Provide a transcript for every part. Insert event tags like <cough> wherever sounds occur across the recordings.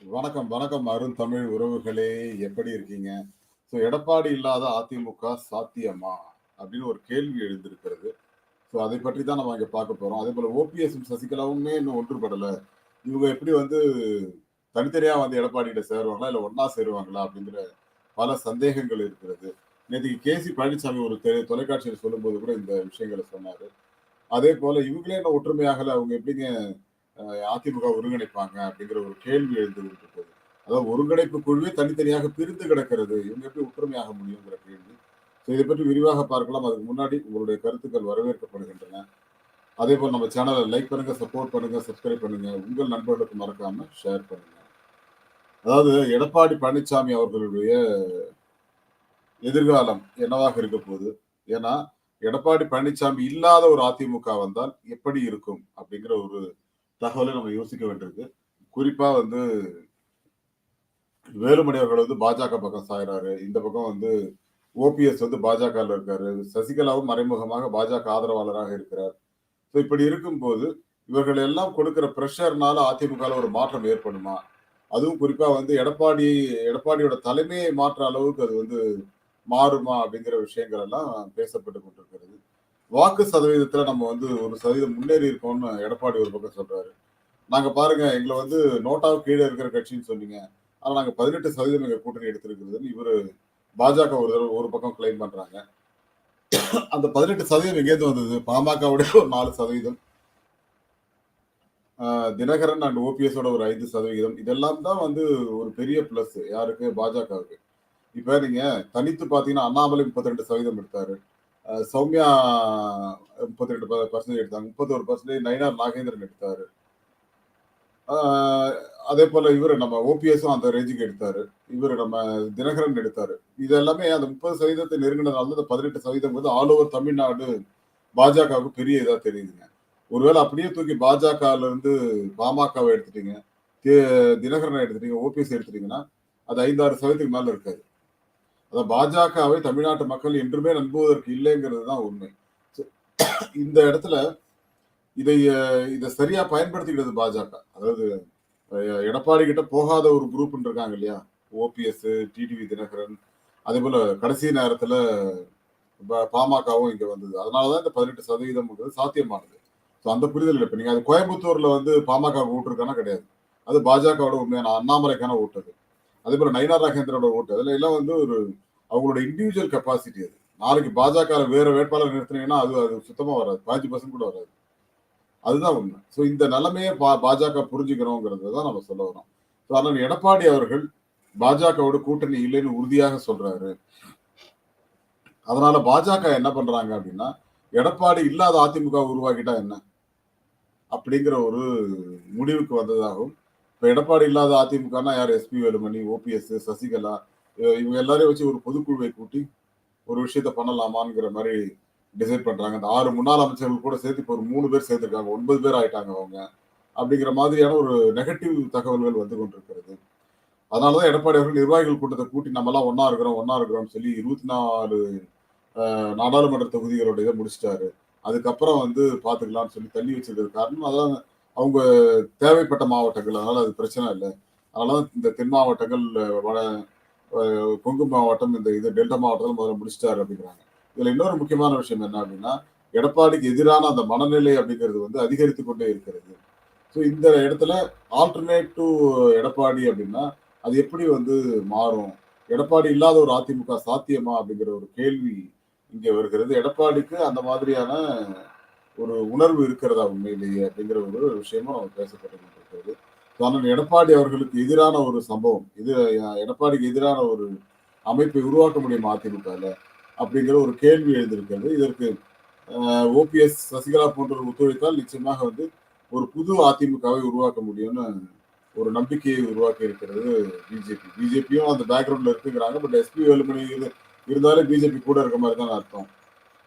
வணக்கம், வணக்கம் அருண் தமிழ் உறவுகளே! எப்படி இருக்கீங்க? ஸோ எடப்பாடி இல்லாத அதிமுக சாத்தியமா? அப்படின்னு ஒரு கேள்வி எழுந்திருக்கிறது. ஸோ அதை பற்றி தான் நம்ம இங்கே பார்க்க போகிறோம் அதே போல் ஓபிஎஸும் சசிகலாவுமே இன்னும் ஒன்றுபடலை இவங்க எப்படி வந்து தனித்தனியாக வந்து எடப்பாடியிட்ட சேருவாங்களா? இல்லை ஒன்றா சேருவாங்களா? அப்படிங்கிற பல சந்தேகங்கள் இருக்கிறது. நேத்தைக்கு கேசி பழனிசாமி ஒரு தொலைக்காட்சியில் சொல்லும்போது கூட இந்த விஷயங்களை சொன்னார் அதே போல் இவங்களே இன்னும் ஒற்றுமையாகலை அவங்க எப்படிங்க அதிமுக ஒருங்கிணைப்பாங்க? அப்படிங்கிற ஒரு கேள்வி எழுந்துகிட்டு அதாவது ஒருங்கிணைப்பு குழுவே தனித்தனியாக பிரிந்து கிடக்கிறது. இவங்க எப்படி ஒற்றுமையாக முடியுங்கிற கேள்வி. ஸோ இதை பற்றி விரிவாக பார்க்கலாம். அதுக்கு முன்னாடி உங்களுடைய கருத்துக்கள் வரவேற்கப்படுகின்றன. அதே போல் நம்ம சேனலை லைக் பண்ணுங்க, சப்போர்ட் பண்ணுங்க, சப்ஸ்கிரைப் பண்ணுங்க. உங்கள் நண்பர்களுக்கு மறக்காம ஷேர் பண்ணுங்க. அதாவது எடப்பாடி பழனிசாமி அவர்களுடைய எதிர்காலம் என்னவாக இருக்க போகுது? ஏன்னா, எடப்பாடி பழனிசாமி இல்லாத ஒரு அதிமுக வந்தால் எப்படி இருக்கும்? அப்படிங்கிற ஒரு தகவலை நம்ம யோசிக்க வேண்டியிருக்கு. குறிப்பா வந்து வேலுமணி அவர்கள் வந்து பாஜக பக்கம் சாயிறாரு இந்த பக்கம் வந்து ஓபிஎஸ் வந்து பாஜகவில் இருக்காரு. சசிகலாவும் மறைமுகமாக பாஜக ஆதரவாளராக இருக்கிறார். ஸோ இப்படி இருக்கும்போது, இவர்கள் எல்லாம் கொடுக்கிற ப்ரெஷர்னால அதிமுகவில் ஒரு மாற்றம் ஏற்படுமா? அதுவும் குறிப்பாக வந்து எடப்பாடி எடப்பாடியோட தலைமையை மாற்ற அளவுக்கு அது வந்து மாறுமா? அப்படிங்கிற விஷயங்கள் எல்லாம் பேசப்பட்டு கொண்டிருக்கிறது. வாக்கு சதவீதத்துல நம்ம வந்து ஒரு சதவீதம் முன்னேறி இருக்கோம்னு எடப்பாடி ஒரு பக்கம் சொல்றாரு. நாங்க பாருங்க எங்களை வந்து நோட்டாவுக்கு கீழே இருக்கிற கட்சின்னு சொன்னீங்க. ஆனா நாங்க 18% எங்க கூட்டணி எடுத்திருக்கிறதுன்னு இவரு பாஜக ஒரு தடவை ஒரு பக்கம் கிளைம் பண்றாங்க. அந்த 18% எங்கேருந்து வந்தது? பாமகவுடைய ஒரு நாலு சதவீதம் தினகரன் அண்ட் ஓபிஎஸோட ஒரு ஐந்து சதவீதம் இதெல்லாம் தான் வந்து ஒரு பெரிய பிளஸ். யாருக்கு? பாஜகவுக்கு. இப்போ நீங்க தனித்து பார்த்தீங்கன்னா, அண்ணாமலை 32% எடுத்தாரு. சௌமியா 32 ப பர்சன்டேஜ் எடுத்தாங்க. 31% நயினார் நாகேந்திரன் எடுத்தாரு. அதே போல் இவர் நம்ம ஓபிஎஸும் அந்த ரேஞ்சுக்கு எடுத்தாரு. இவர் நம்ம தினகரன் எடுத்தாரு. இது எல்லாமே அந்த 30% நெருங்குனதால தான் இந்த 18% வந்து ஆல் ஓவர் தமிழ்நாடு பாஜகவுக்கு பெரிய இதா தெரியுதுங்க. ஒருவேளை அப்படியே தூக்கி பாஜகல இருந்து பாமகவ எடுத்துட்டீங்க. தினகரனை எடுத்துட்டீங்க. ஓபிஎஸ் எடுத்துட்டீங்கன்னா, அது 5, 6%க்கு மேல இருக்காது. அதான் பாஜகவை தமிழ்நாட்டு மக்கள் என்றுமே நம்புவதற்கு இல்லைங்கிறது தான் உண்மை. இந்த இடத்துல இதை இதை சரியா பயன்படுத்திக்கிறது பாஜக. அதாவது எடப்பாடி கிட்ட போகாத ஒரு குரூப்ன்னு இருக்காங்க இல்லையா? ஓபிஎஸ், டிடிவி தினகரன், அதே போல கடைசி நேரத்துல பாமகவும் இங்க வந்தது. அதனாலதான் இந்த பதினெட்டு சதவீதம் சாத்தியமானது. ஸோ அந்த புரிதல் இல்லை இப்போ நீங்க அது கோயம்புத்தூர்ல வந்து பாமக ஓட்டு இருக்கானா கிடையாது. அது பாஜகவோட உண்மையான அண்ணாமலைக்கான ஓட்டு அது. அதே போல நயினார் ராகேந்திரோட ஓட்டு. அதுல எல்லாம் வந்து ஒரு அவங்களோட இண்டிவிஜுவல் கெப்பாசிட்டி அது. நாளைக்கு பாஜக வேற வேட்பாளர் நிறுத்தினீங்கன்னா அது அது சுத்தமா வராது. 15% கூட வராது. அதுதான் உண்மை. ஸோ இந்த நிலைமையை பா பாஜக புரிஞ்சுக்கணுங்கிறத தான் நம்ம சொல்ல வரோம் ஸோ அதனால் எடப்பாடி அவர்கள் பாஜகவோட கூட்டணி இல்லைன்னு உறுதியாக சொல்றாரு. அதனால பாஜக என்ன பண்றாங்க அப்படின்னா, எடப்பாடி இல்லாத அதிமுக உருவாக்கிட்டா என்ன? அப்படிங்கிற ஒரு முடிவுக்கு வந்ததாகவும், இப்ப எடப்பாடி இல்லாத அதிமுகன்னா யார் எஸ்பி வேலுமணி, ஓபிஎஸ், சசிகலா இவங்க எல்லாரையும் வச்சு ஒரு பொதுக்குழுவை கூட்டி, ஒரு விஷயத்த பண்ணலாமாங்கிற மாதிரி டிசைட் பண்றாங்க. அந்த ஆறு முன்னாள் அமைச்சர்கள் கூட சேர்த்து இப்போ ஒரு மூணு பேர் சேர்த்துருக்காங்க ஒன்பது பேர் ஆயிட்டாங்க அவங்க. அப்படிங்கிற மாதிரியான ஒரு நெகட்டிவ் தகவல்கள் வந்து கொண்டிருக்கிறது. அதனாலதான் எடப்பாடி அவர்கள் நிர்வாகிகள் கூட்டத்தை கூட்டி நம்மலாம் ஒன்னா இருக்கிறோம், ஒன்னா இருக்கிறோம்னு சொல்லி இருபத்தி நாலு நாடாளுமன்ற தொகுதிகளோட இதை முடிச்சிட்டாரு அதுக்கப்புறம் வந்து பார்த்துக்கலாம்னு சொல்லி தள்ளி வச்சிருக்கிறது காரணம், அதான் அவங்க தேவைப்பட்ட மாவட்டங்கள். அதனால அது பிரச்சனை இல்லை அதனால இந்த தென் மாவட்டங்கள், வட கொங்கு மாவட்டம், இந்த இது டெல்டா மாவட்டத்தில் முதல்ல முடிச்சிட்டாரு அப்படிங்கிறாங்க. இதுல இன்னொரு முக்கியமான விஷயம் என்ன அப்படின்னா, எடப்பாடிக்கு எதிரான அந்த மனநிலை அப்படிங்கிறது வந்து அதிகரித்து கொண்டே இருக்கிறது. ஸோ இந்த இடத்துல ஆல்டர்னேட் டூ எடப்பாடி அப்படின்னா, அது எப்படி வந்து மாறும்? எடப்பாடி இல்லாத ஒரு அதிமுக சாத்தியமா? அப்படிங்கிற ஒரு கேள்வி இங்கே வருகிறது. எடப்பாடிக்கு அந்த மாதிரியான ஒரு உணர்வு இருக்கிறதா உண்மையிலேயே? அப்படிங்கிற ஒரு விஷயமும் பேசப்பட்டுக் கொண்டிருக்கிறது. ஸோ ஆனால் எடப்பாடி அவர்களுக்கு எதிரான ஒரு சம்பவம். இது எடப்பாடிக்கு எதிரான ஒரு அமைப்பை உருவாக்க முடியுமா அதிமுகல? அப்படிங்கிற ஒரு கேள்வி எழுந்திருக்கிறது. இதற்கு ஓபிஎஸ், சசிகலா போன்றவர் ஒத்துழைத்தால் நிச்சயமாக வந்து ஒரு புது அதிமுகவை உருவாக்க முடியும்னு ஒரு நம்பிக்கையை உருவாக்கி இருக்கிறது பிஜேபி. பிஜேபியும் அந்த பேக்ரவுண்ட்ல இருக்குங்கிறாங்க. பட் எஸ்பி வேலுமணி இருந்தாலே பிஜேபி கூட இருக்க மாதிரி தான் அர்த்தம்.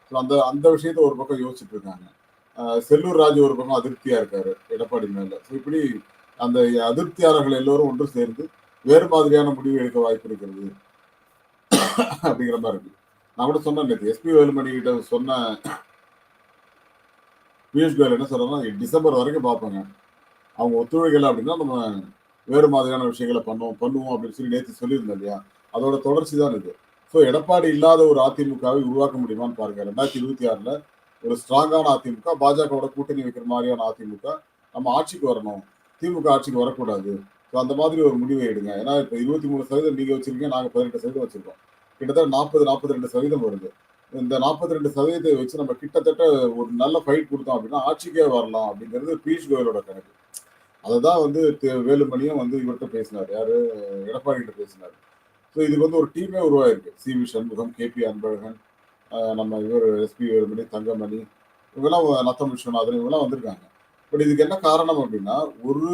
ஸோ அந்த அந்த விஷயத்த ஒரு பக்கம் யோசிச்சுட்டு இருக்காங்க. செல்லூர் ராஜு ஒரு பக்கம் அதிருப்தியா இருக்காரு எடப்பாடி மேல. ஸோ இப்படி அந்த அதிருப்தியாளர்கள் எல்லோரும் ஒன்று சேர்ந்து வேறு மாதிரியான முடிவு எடுக்க வாய்ப்பு இருக்கிறது. <coughs> அப்படிங்கிற மாதிரி இருக்கு. நான் கூட சொன்னேன் நேற்று எஸ்பி வேலுமணி கிட்ட சொன்ன பியூஷ் கோயல் என்ன சொல்றாருன்னா, டிசம்பர் வரைக்கும் பார்ப்பாங்க அவங்க ஒத்துழைக்கல அப்படின்னா நம்ம வேறு மாதிரியான விஷயங்களை பண்ணுவோம் பண்ணுவோம் அப்படின்னு சொல்லி நேற்று சொல்லியிருந்தோம் இல்லையா அதோட தொடர்ச்சி தான் இது ஸோ எடப்பாடி இல்லாத ஒரு அதிமுகவை உருவாக்க முடியுமான்னு பாருங்க ரெண்டாயிரத்தி இருபத்தி ஆறுல ஒரு ஸ்ட்ராங்கான அதிமுக பாஜகவோட கூட்டணி வைக்கிற மாதிரியான அதிமுக நம்ம ஆட்சிக்கு வரணும். திமுக ஆட்சிக்கு வரக்கூடாது. ஸோ அந்த மாதிரி ஒரு முடிவை எடுங்க. ஏன்னா இப்போ இருபத்தி மூணு சதவீதம் நீங்கள் வச்சிருக்கீங்க நாங்கள் பதினெட்டு சதவீதம் வச்சிருக்கோம். கிட்டத்தட்ட நாற்பது நாற்பத்தி ரெண்டு சதவீதம் வருது. இந்த நாற்பத்தி ரெண்டு சதவீதத்தை வச்சு நம்ம கிட்டத்தட்ட ஒரு நல்ல ஃபைட் கொடுத்தோம் அப்படின்னா ஆட்சிக்கே வரலாம் அப்படிங்கிறது பியூஷ் கோயலோட கணக்கு. அதை தான் வந்து தே- வேலுமணியும் வந்து இவர்கிட்ட பேசினார். யார்? எடப்பாடி கிட்ட பேசினார். ஸோ இதுக்கு வந்து ஒரு டீமே உருவாயிருக்கு. C. V. Shanmugam KP Anbazhagan நம்ம இவர் எஸ்பி வேலுமணி தங்கமணி இவங்கெல்லாம் நத்தம் விஸ்வநாதன் இவங்கெல்லாம் வந்திருக்காங்க. பட் இதுக்கு என்ன காரணம் அப்படின்னா ஒரு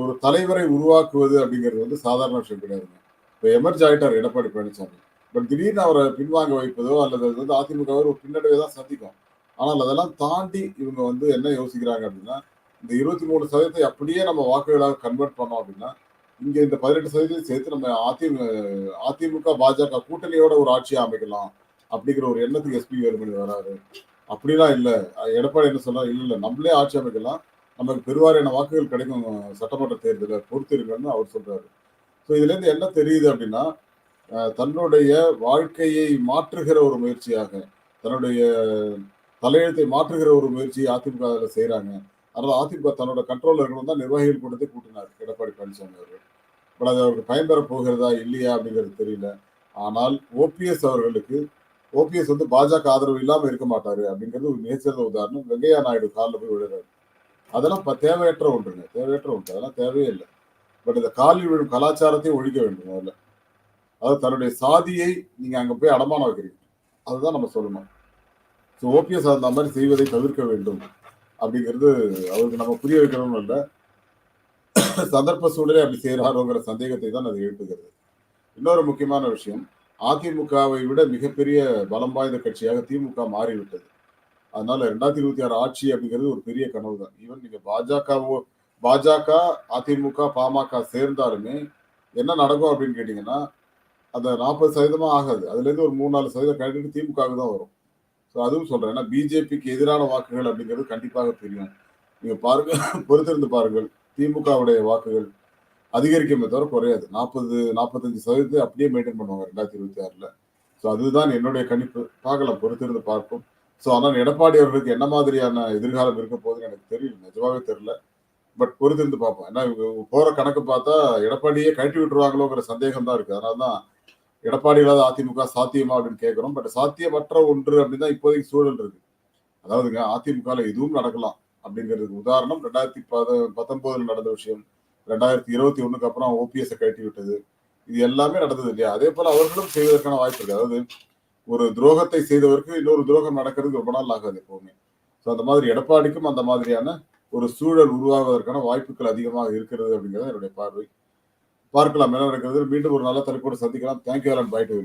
ஒரு தலைவரை உருவாக்குவது அப்படிங்கிறது வந்து சாதாரண விஷயம் கிடையாதுங்க இப்போ எமர்ஜ் ஆகிட்டார் எடப்பாடி பழனிசாமி. பட் திடீர்னு அவரை பின்வாங்க வைப்பதோ அல்லது அது வந்து அதிமுக ஒரு பின்னடைவை தான் சந்திக்கும். ஆனால் அதெல்லாம் தாண்டி இவங்க வந்து என்ன யோசிக்கிறாங்க அப்படின்னா இந்த இருபத்தி மூணு சதவீதத்தை அப்படியே நம்ம வாக்குகளாக கன்வெர்ட் பண்ணோம் அப்படின்னா இங்கே இந்த பதினெட்டு சதவீதத்தை சேர்த்து நம்ம அதிமுக அதிமுக பாஜக கூட்டணியோட ஒரு ஆட்சியை அமைக்கலாம். அப்படிங்கிற ஒரு எண்ணத்துக்கு எஸ்பி வேலுமணி வராரு. அப்படிலாம் இல்லை. எடப்பாடி என்ன சொல்றாரு இல்லை இல்லை நம்மளே ஆட்சி அமைக்கலாம். நமக்கு பெருவாரியான வாக்குகள் கிடைக்கும் சட்டமன்ற தேர்தலில் பொறுத்திருங்கன்னு அவர் சொல்றாரு. ஸோ இதுல இருந்து என்ன தெரியுது அப்படின்னா தன்னுடைய வாழ்க்கையை மாற்றுகிற ஒரு முயற்சியாக தன்னுடைய தலையெழுத்தை மாற்றுகிற ஒரு முயற்சியை அதிமுக அதில் செய்கிறாங்க அதனால் அதிமுக தன்னோட கண்ட்ரோலில் இருக்கணும் தான் நிர்வாகிகள் கூட்டத்தை கூட்டினார் எடப்பாடி பழனிசாமி அவர்கள். பட் அது அவருக்கு பயன்பெற போகிறதா இல்லையா அப்படிங்கிறது தெரியல. ஆனால் ஓபிஎஸ் அவர்களுக்கு ஓபிஎஸ் வந்து பாஜக ஆதரவு இல்லாம இருக்க மாட்டாரு அப்படிங்கிறது ஒரு மிகச்சிறந்த உதாரணம். வெங்கையா நாயுடு காலில் போய் விழுறாரு. அதெல்லாம் இப்ப தேவையற்ற ஒன்றுங்க. தேவையற்ற ஒன்று. அதெல்லாம் தேவையே இல்லை. பட் இந்த காலில் விழும் கலாச்சாரத்தை ஒழிக்க வேண்டும் அதில் அதாவது தன்னுடைய சாதியை நீங்க அங்க போய் அடமானம் வைக்கிறீங்க. அதுதான் நம்ம சொல்லணும். ஸோ ஓபிஎஸ் அந்த மாதிரி செய்வதை தவிர்க்க வேண்டும் அப்படிங்கிறது அவருக்கு நம்ம புரிய வைக்கணும்னு இல்லை. சந்தர்ப்ப சூழலே அப்படி செய்கிறாரோங்கிற சந்தேகத்தை தான் அது எழுப்புகிறது. இன்னொரு முக்கியமான விஷயம். அதிமுகவை விட மிகப்பெரிய பலம் வாய்ந்த கட்சியாக திமுக மாறிவிட்டது. அதனால ரெண்டாயிரத்தி இருபத்தி ஆறு ஆட்சி அப்படிங்கிறது ஒரு பெரிய கனவு தான் ஈவன் நீங்க பாஜகவோ பாஜக அதிமுக பாமக சேர்ந்தாலுமே என்ன நடக்கும் அப்படின்னு கேட்டீங்கன்னா அந்த நாற்பது சதவீதமா ஆகாது. அதுல இருந்து ஒரு மூணு நாலு சதவீதம் கண்டிப்பாக திமுகவுக்கு தான் வரும். ஸோ அதுவும் சொல்றேன். ஏன்னா பிஜேபிக்கு எதிரான வாக்குகள் அப்படிங்கிறது கண்டிப்பாக தெரியும். நீங்க பாருங்க பொறுத்திருந்து பாருங்கள் திமுகவுடைய வாக்குகள் அதிகரிக்குமே தவிர குறையாது. நாற்பது நாற்பத்தஞ்சு சதவீதத்தை அப்படியே மெயின்டைன் பண்ணுவாங்க ரெண்டாயிரத்தி இருபத்தி ஆறுல. ஸோ அதுதான் என்னுடைய கணிப்பு. பார்க்கலாம் பொறுத்திருந்து பார்ப்போம். ஸோ ஆனால் எடப்பாடி அவர்களுக்கு என்ன மாதிரியான எதிர்காலம் இருக்க போகுதுன்னு எனக்கு தெரியல. நிஜமாவே தெரியல. பட் பொறுத்திருந்து பார்ப்போம். ஏன்னா இவங்க போற கணக்கு பார்த்தா எடப்பாடியே கழட்டி விட்டுருவாங்களோங்கிற சந்தேகம் தான் இருக்கு. அதனால தான் எடப்பாடி இல்லாத அதிமுக சாத்தியமா அப்படின்னு கேட்குறோம். பட் சாத்தியமற்ற ஒன்று அப்படின்னு தான் இப்போதைக்கு சூழல் இருக்கு. அதாவதுங்க அதிமுகவில் எதுவும் நடக்கலாம் அப்படிங்கிறதுக்கு உதாரணம் ரெண்டாயிரத்தி பத பத்தொன்பதுல நடந்த விஷயம். ரெண்டாயிரத்தி இருபத்தி ஒண்ணுக்கு அப்புறம் ஓபிஎஸ் கட்டி விட்டது. இது எல்லாமே நடந்தது இல்லையா? அதே போல அவர்களும் செய்வதற்கான வாய்ப்பு இருக்கு. அதாவது ஒரு துரோகத்தை செய்தவருக்கு இன்னொரு துரோகம் நடக்கிறதுக்கு ரொம்ப நாள் ஆகாது எப்பவுமே. ஸோ அந்த மாதிரி எடப்பாடிக்கும் அந்த மாதிரியான ஒரு சூழல் உருவாவதற்கான வாய்ப்புகள் அதிகமாக இருக்கிறது அப்படிங்கிறது என்னுடைய பார்வை. பார்க்கலாம். என்ன நடக்கிறது? மீண்டும் ஒரு நல்ல தலைப்போடு சந்திக்கலாம். Thank you and by to